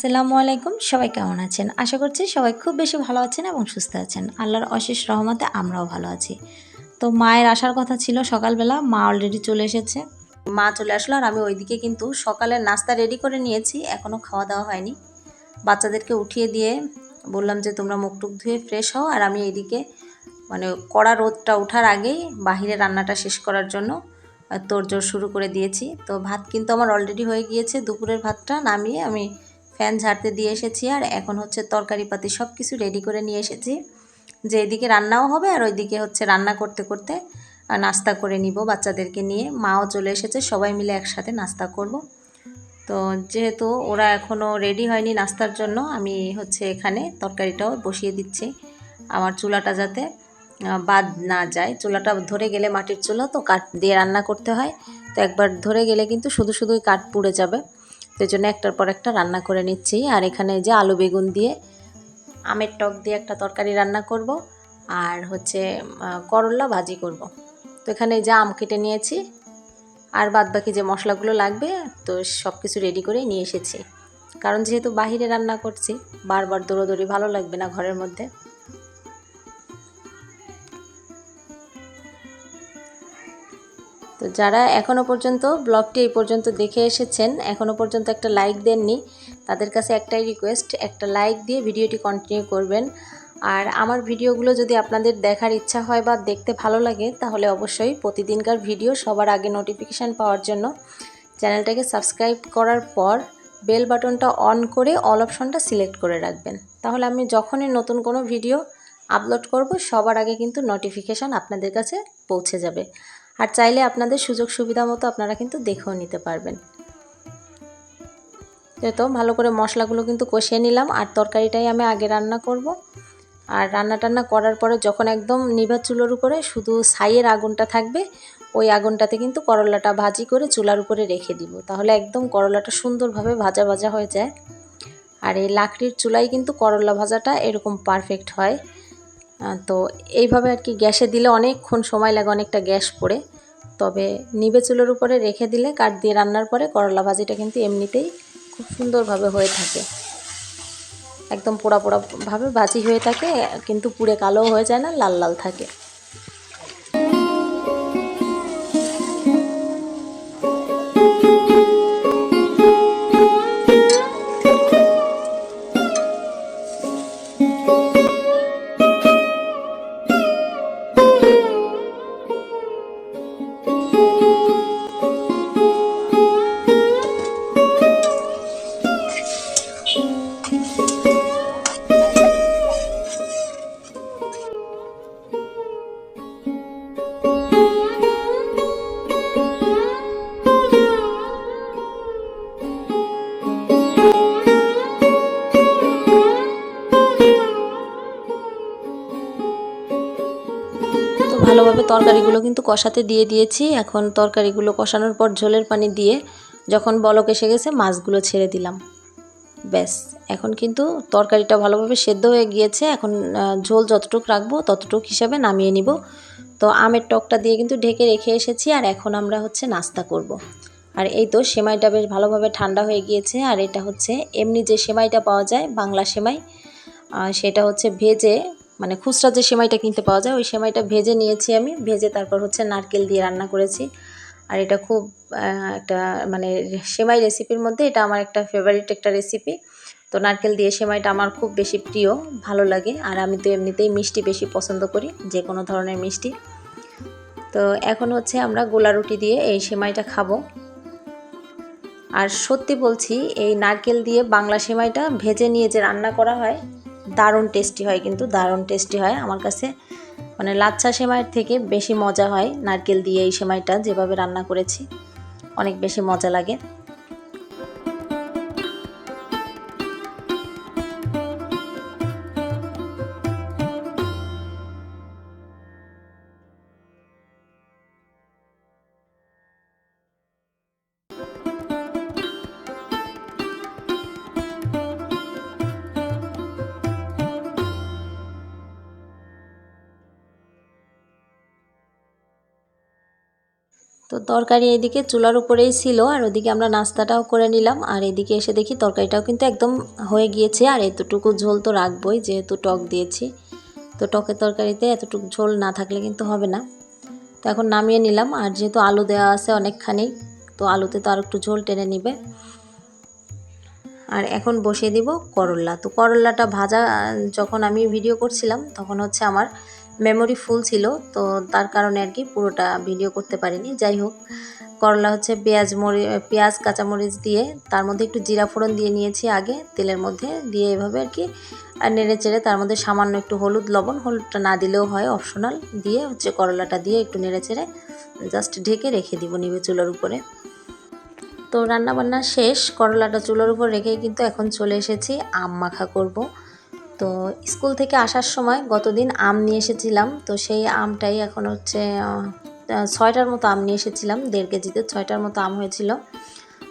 আসসালামু আলাইকুম। সবাই কেমন আছেন? আশা করছি সবাই খুব বেশি ভালো আছেন এবং সুস্থ আছেন। আল্লাহর অশেষ রহমতে আমরাও ভালো আছি। তো মায়ের আসার কথা ছিল সকালবেলা, মা অলরেডি চলে এসেছে। মা চলে আসলো আর আমি ওইদিকে কিন্তু সকালের নাস্তা রেডি করে নিয়েছি এখনও খাওয়া দাওয়া হয়নি। বাচ্চাদেরকে উঠিয়ে দিয়ে বললাম যে, তোমরা মুখ টুক ধুয়ে ফ্রেশ হও। আর আমি এইদিকে মানে কড়া রোদটা ওঠার আগেই বাহিরে রান্নাটা শেষ করার জন্য তোড়জোড় শুরু করে দিয়েছি। তো ভাত কিন্তু আমার অলরেডি হয়ে গিয়েছে, দুপুরের ভাতটা নামিয়ে আমি ফ্যান ঝাড়তে দিয়ে এসেছি আর এখন হচ্ছে তরকারি পাতি সব কিছু রেডি করে নিয়ে এসেছি। যে এদিকে রান্নাও হবে আর ওইদিকে হচ্ছে রান্না করতে করতে নাস্তা করে নিব বাচ্চাদেরকে নিয়ে। মাও চলে এসেছে, সবাই মিলে একসাথে নাস্তা করব। তো যেহেতু ওরা এখনও রেডি হয়নি নাস্তার জন্য, আমি হচ্ছে এখানে তরকারিটাও বসিয়ে দিচ্ছি। আমার চুলাটা যাতে বাদ না যায়। চুলাটা ধরে গেলে মাটির চুলা তো কাঠ দিয়ে রান্না করতে হয়। তো একবার ধরে গেলে কিন্তু শুধু শুধুই কাঠ পুড়ে যাবে। তো জন্য একটার পর একটা রান্না করে নিচ্ছি। আর এখানে যে আলু বেগুন দিয়ে আমের টক দিয়ে একটা তরকারি রান্না করব, আর হচ্ছে করলা ভাজি করব। তো এখানে যে আম কেটে নিয়েছি, আর বাদ বাকি যে মশলাগুলো লাগবে, তো সব কিছু রেডি করে নিয়ে এসেছি। কারণ যেহেতু বাহিরে রান্না করছি, বারবার দৌড়োদৌড়ি ভালো লাগবে না ঘরের মধ্যে। যারা এখনও পর্যন্ত ব্লগটি এই পর্যন্ত দেখে এসেছেন এখনও পর্যন্ত একটা লাইক দেননি, তাদের কাছে একটাই রিকোয়েস্ট একটা লাইক দিয়ে ভিডিওটি কন্টিনিউ করবেন। আর আমার ভিডিওগুলো যদি আপনাদের দেখার ইচ্ছা হয় বা দেখতে ভালো লাগে, তাহলে অবশ্যই প্রতিদিনকার ভিডিও সবার আগে নোটিফিকেশান পাওয়ার জন্য চ্যানেলটাকে সাবস্ক্রাইব করার পর বেল বাটনটা অন করে অল অপশনটা সিলেক্ট করে রাখবেন। তাহলে আমি যখনই নতুন কোনো ভিডিও আপলোড করব, সবার আগে কিন্তু নোটিফিকেশান আপনাদের কাছে পৌঁছে যাবে। আর চাইলে আপনাদের সুযোগ সুবিধা মতো আপনারা কিন্তু দেখেও নিতে পারবেন। তো, ভালো করে মশলাগুলো কিন্তু কষিয়ে নিলাম। আর তরকারিটাই আমি আগে রান্না করব। আর রান্না টান্না করার পরে যখন একদম নিভা চুলোর উপরে শুধু ছাইয়ের আগুনটা থাকবে, ওই আগুনটাতে কিন্তু করলাটা ভাজি করে চুলার উপরে রেখে দিব। তাহলে একদম করলাটা সুন্দরভাবে ভাজা ভাজা হয়ে যায়। আর এই লাকড়ির চুলাই কিন্তু করলা ভাজাটা এরকম পারফেক্ট হয়। তো এইভাবে আর কি গ্যাসে দিলে অনেকক্ষণ সময় লাগে, অনেকটা গ্যাস পড়ে। তবে নিবে চুলোর উপরে রেখে দিলে, কাঠ দিয়ে রান্নার পরে করলা ভাজিটা কিন্তু এমনিতেই খুব সুন্দরভাবে হয়ে থাকে। একদম পোড়া পোড়াভাবে ভাজি হয়ে থাকে, কিন্তু পুড়ে কালো হয়ে যায় না, লাল লাল থাকে। তরকারিগুলো কিন্তু কষাতে দিয়ে দিয়েছি। এখন তরকারিগুলো কষানোর পর ঝোলের পানি দিয়ে যখন বলক এসে গেছে, মাছগুলো ছেড়ে দিলাম। ব্যাস, এখন কিন্তু তরকারিটা ভালোভাবে সেদ্ধ হয়ে গিয়েছে। এখন ঝোল যতটুক রাখব, ততটুক হিসাবে নামিয়ে নিব। তো আমের টকটা দিয়ে কিন্তু ঢেকে রেখে এসেছি আর এখন আমরা হচ্ছে নাস্তা করব। আর এই তো সেমাইটা বেশ ভালোভাবে ঠান্ডা হয়ে গিয়েছে। আর এটা হচ্ছে, এমনি যে সেমাইটা পাওয়া যায়, বাংলা সেমাই সেটা হচ্ছে ভেজে মানে খুচরা যে সেমাইটা কিনতে পাওয়া যায়, ওই সেমাইটা ভেজে নিয়েছি আমি। ভেজে তারপর হচ্ছে নারকেল দিয়ে রান্না করেছি। আর এটা খুব একটা মানে সেমাই রেসিপির মধ্যে এটা আমার একটা ফেভারিট একটা রেসিপি তো নারকেল দিয়ে সেমাইটা আমার খুব বেশি প্রিয়, ভালো লাগে। আর আমি তো এমনিতেই মিষ্টি বেশি পছন্দ করি, যে কোনো ধরনের মিষ্টি। তো এখন হচ্ছে আমরা গোলা রুটি দিয়ে এই সেমাইটা খাব। আর সত্যি বলছি, এই নারকেল দিয়ে বাংলা সেমাইটা ভেজে নিয়ে যে রান্না করা হয় দারুণ টেস্টি হয়, কিন্তু দারুণ টেস্টি হয়। আমার কাছে মানে লাচ্ছা সেমাইয়ের থেকে বেশি মজা হয়, নারকেল দিয়ে এই সেমাইটা যেভাবে রান্না করেছি, অনেক বেশি মজা লাগে। তো তরকারি এদিকে চুলার উপরেই ছিল আর ওদিকে আমরা নাস্তাটাও করে নিলাম। আর এদিকে এসে দেখি তরকারিটাও কিন্তু একদম হয়ে গিয়েছে আর এতটুকু ঝোল তো রাখবই যেহেতু টক দিয়েছি। তো টকের তরকারিতে এতটুকু ঝোল না থাকলে কিন্তু হবে না। তো এখন নামিয়ে নিলাম আর যেহেতু আলু দেওয়া আছে অনেকখানি, তো আলুতে তো আর একটু ঝোল টেনে নিবে। আর এখন বসিয়ে দিব করল্লা তো করল্লাটা ভাজা, যখন আমি ভিডিও করছিলাম তখন হচ্ছে আমার মেমোরি ফুল ছিল, তো তার কারণে আর কি পুরোটা ভিডিও করতে পারিনি। যাই হোক, করলা হচ্ছে পেঁয়াজ মরি, পেঁয়াজ, কাঁচামরিচ দিয়ে তার মধ্যে একটু জিরা ফোড়ন দিয়ে নিয়েছি আগে, তেলের মধ্যে দিয়ে এভাবে আর কি, আর নেড়ে চেড়ে তার মধ্যে সামান্য একটু হলুদ, লবণ, হলুদটা না দিলেও হয় অপশনাল দিয়ে হচ্ছে করলাটা দিয়ে একটু নেড়ে চেড়ে জাস্ট ঢেকে রেখে দিব নিবে চুলোর উপরে। তো রান্নাবান্না শেষ, করলাটা চুলোর উপর রেখে কিন্তু এখন চলে এসেছি, আম মাখা করব। তো স্কুল থেকে আসার সময় গতদিন আম নিয়ে এসেছিলাম। তো সেই আমটাই এখন হচ্ছে ছয়টার মতো আম নিয়ে এসেছিলাম, দেড় কেজিতে ছয়টার মতো আম হয়েছিল।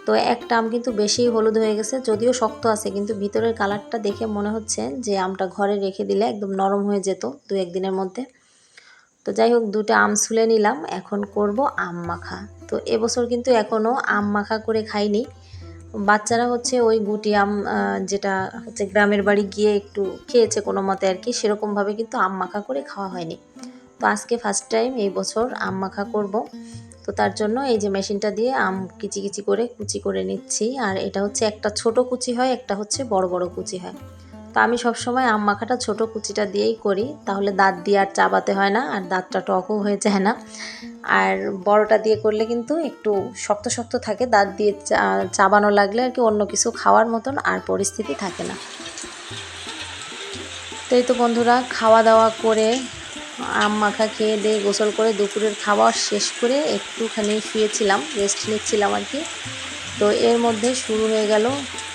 তো একটা আম কিন্তু বেশি হলুদ হয়ে গেছে, যদিও শক্ত আছে, কিন্তু ভিতরের কালারটা দেখে মনে হচ্ছে যে আমটা ঘরে রেখে দিলে একদম নরম হয়ে যেত দু একদিনের মধ্যে। তো যাই হোক, দুটো আম ছুলে নিলাম, এখন করব আম মাখা। তো এবছর কিন্তু এখনও আম মাখা করে খাইনি। বাচ্চারা হচ্ছে ওই গুটি আম যেটা হচ্ছে গ্রামের বাড়ি গিয়ে একটু খেয়েছে কোনো মতে আর কি, সেরকমভাবে কিন্তু আম মাখা করে খাওয়া হয়নি। তো আজকে ফার্স্ট টাইম এই বছর আম মাখা করব। তো তার জন্য এই যে মেশিনটা দিয়ে আম কিচি কিচি করে কুচি করে নিচ্ছি। আর এটা হচ্ছে একটা ছোট কুচি হয়, একটা হচ্ছে বড় বড় কুচি হয়। তো আমি সবসময় আম মাখাটা ছোটো কুচিটা দিয়েই করি। তাহলে দাঁত দিয়ে আর চাবাতে হয় না, আর দাঁতটা টকও হয়ে যায় না। আর বড়টা দিয়ে করলে কিন্তু একটু শক্ত শক্ত থাকে, দাঁত দিয়ে চাবানো লাগলে আর কি অন্য কিছু খাওয়ার মতন আর পরিস্থিতি থাকে না। তো এই তো বন্ধুরা খাওয়া দাওয়া করে, আম মাখা খেয়ে দিয়ে গোসল করে দুপুরের খাওয়া শেষ করে একটুখানি শুয়েছিলাম রেস্ট নিচ্ছিলাম আর কি। তো এর মধ্যে শুরু হয়ে গেল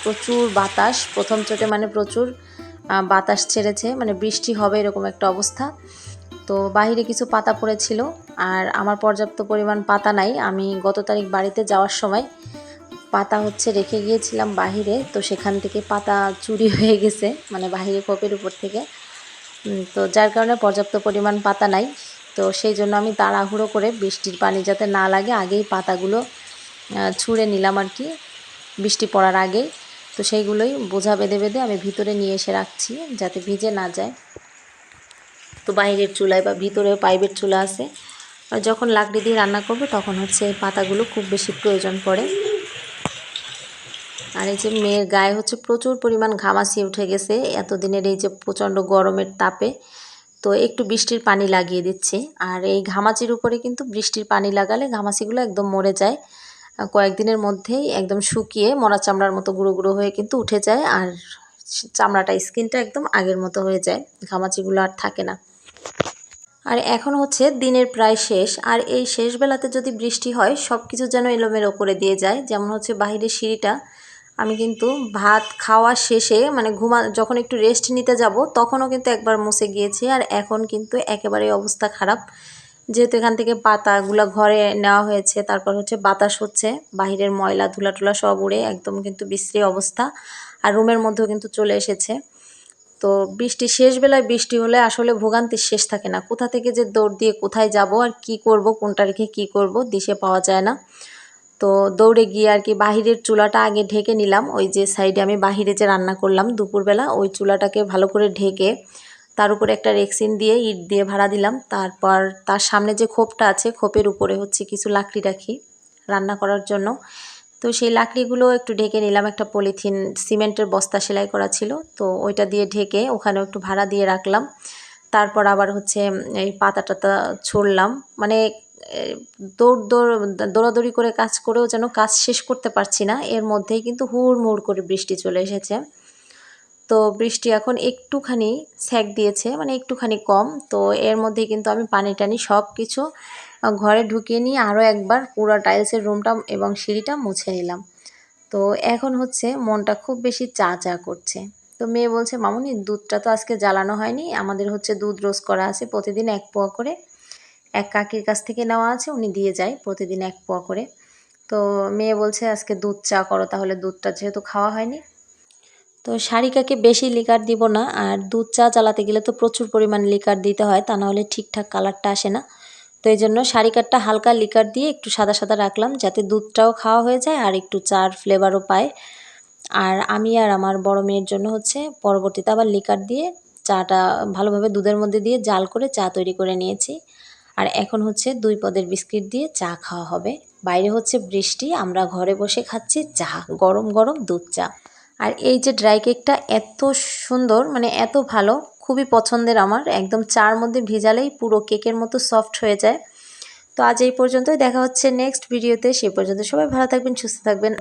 প্রচুর বাতাস, প্রথম চোটে মানে প্রচুর বাতাস ছেড়েছে মানে বৃষ্টি হবে এরকম একটা অবস্থা। তো বাহিরে কিছু পাতা পড়েছিল, আর আমার পর্যাপ্ত পরিমাণ পাতা নাই। আমি গত তারিখ বাড়িতে যাওয়ার সময় পাতা হচ্ছে রেখে গিয়েছিলাম বাহিরে, তো সেখান থেকে পাতা চুরি হয়ে গেছে মানে বাহিরে কপের উপর থেকে। তো যার কারণে পর্যাপ্ত পরিমাণ পাতা নাই। তো সেই জন্য আমি তাড়াহুড়ো করে বৃষ্টির পানি যাতে না লাগে, আগেই পাতাগুলো ছুঁড়ে নিলাম আর কি। বৃষ্টি পড়ার আগেই। তো সেইগুলোই বোঝা বেঁধে বেঁধে আমি ভিতরে নিয়ে এসে রাখছি যাতে ভিজে না যায়। তো বাইরের চুলায় বা ভিতরে পাইপের চুলা আছে। আর যখন লাকড়ি দিয়ে রান্না করব তখন হচ্ছে এই পাতাগুলো খুব বেশি প্রয়োজন পড়ে। আর এই যে মেয়ের গায়ে হচ্ছে প্রচুর পরিমাণ ঘামাসি উঠে গেছে। এতদিনের এই যে প্রচণ্ড গরমের তাপে তো একটু বৃষ্টির পানি লাগিয়ে দিচ্ছি। আর এই ঘামাচির উপরে কিন্তু বৃষ্টির পানি লাগালে ঘামাচিগুলো একদম মরে যায়। কয়েকদিনের মধ্যেই একদম শুকিয়ে মরা চামড়ার মতো গুঁড়ো গুঁড়ো হয়ে কিন্তু উঠে যায় আর চামড়াটা, স্কিনটা একদম আগের মতো হয়ে যায়। ঘামাচিগুলো আর থাকে না। আর এখন হচ্ছে দিনের প্রায় শেষ। আর এই শেষ বেলাতে যদি বৃষ্টি হয় সব কিছু যেন এলোমেলো করে দিয়ে যায়। যেমন হচ্ছে বাহিরের সিঁড়িটা, আমি কিন্তু ভাত খাওয়া শেষে মানে ঘুমা, যখন একটু রেস্ট নিতে যাব, তখনও কিন্তু একবার মুছে গিয়েছি। আর এখন কিন্তু একেবারে অবস্থা খারাপ। যেহেতু এখান থেকে পাতাগুলো ঘরে নেওয়া হয়েছে, তারপর হচ্ছে বাতাস হচ্ছে, বাহিরের ময়লা ধুলা টুলা সব উড়ে একদম কিন্তু বিশ্রী অবস্থা। আর রুমের মধ্যেও কিন্তু চলে এসেছে। তো বৃষ্টি শেষ বেলায় বৃষ্টি হলে আসলে ভোগান্তির শেষ থাকে না। কোথা থেকে যে দৌড় দিয়ে কোথায় যাব, আর কি করব, কোনটা রেখে কি করব, দিশে পাওয়া যায় না। তো দৌড়ে গিয়ে আর কি বাহিরের চুলাটা আগে ঢেকে নিলাম। ওই যে সাইডে আমি বাহিরে যে রান্না করলাম দুপুরবেলা, ওই চুলাটাকে ভালো করে ঢেকে তার উপরে একটা রেক্সিন দিয়ে ইট দিয়ে ভাড়া দিলাম। তারপর তার সামনে যে খোপটা আছে, খোপের উপরে হচ্ছে কিছু লাকড়ি রাখি রান্না করার জন্য। তো সেই লাকড়িগুলো একটু ঢেকে নিলাম, একটা পলিথিন, সিমেন্টের বস্তা সেলাই করা ছিল। তো ওইটা দিয়ে ঢেকে ওখানেও একটু ভাড়া দিয়ে রাখলাম। তারপর আবার হচ্ছে এই পাতা টাতা ছড়লাম। মানে দৌড় দৌড়, দৌড়াদৌড়ি করে কাজ করেও যেন কাজ শেষ করতে পারছি না। এর মধ্যেই কিন্তু হুড়মুড় করে বৃষ্টি চলে এসেছে। তো বৃষ্টি এখন একটুখানি স্যাক দিয়েছে মানে একটুখানি কম। তো এর মধ্যে কিন্তু আমি পানি টানি সব কিছু ঘরে ঢুকিয়ে নিয়ে আরও একবার পুরো টাইলসের রুমটা এবং সিঁড়িটা মুছে নিলাম। তো এখন হচ্ছে মনটা খুব বেশি চা চা করছে। তো মেয়ে বলছে, মামুনি, দুধটা তো আজকে জ্বালানো হয়নি। আমাদের হচ্ছে দুধ রোজ করা আছে প্রতিদিন এক পোয়া করে। এক কাকির কাছ থেকে নেওয়া আছে, উনি দিয়ে যায় প্রতিদিন এক পোয়া করে। তো মেয়ে বলছে, আজকে দুধ চা করো, তাহলে দুধটা যেহেতু খাওয়া হয়নি তো শারিকাকে বেশি লিকার দিব না, আর দুধ চা চালাতে গেলে তো প্রচুর পরিমাণ লিকার দিতে হয়, তা নাহলে ঠিকঠাক কালারটা আসে না। তো এই জন্য শাড়ি শাড়িকারটা হালকা লিকার দিয়ে একটু সাদা সাদা রাখলাম, যাতে দুধটাও খাওয়া হয়ে যায় আর একটু চার ফ্লেভারও পায়। আর আমি আর আমার বড় মেয়ের জন্য হচ্ছে পরবর্তীতে আবার লিকার দিয়ে চাটা ভালোভাবে দুধের মধ্যে দিয়ে জাল করে চা তৈরি করে নিয়েছি। আর এখন হচ্ছে দুই পদের বিস্কিট দিয়ে চা খাওয়া হবে। বাইরে হচ্ছে বৃষ্টি, আমরা ঘরে বসে খাচ্ছি চা, গরম গরম দুধ চা। আর এই যে ড্রাই কেকটা এত সুন্দর মানে এত ভালো, খুবই পছন্দের আমার। একদম চার মধ্যে ভেজালেই পুরো কেকের মতো সফট হয়ে যায়। তো আজ এই পর্যন্তই, দেখা হচ্ছে নেক্সট ভিডিওতে সে পর্যন্ত সবাই ভালো থাকবেন, সুস্থ থাকবেন।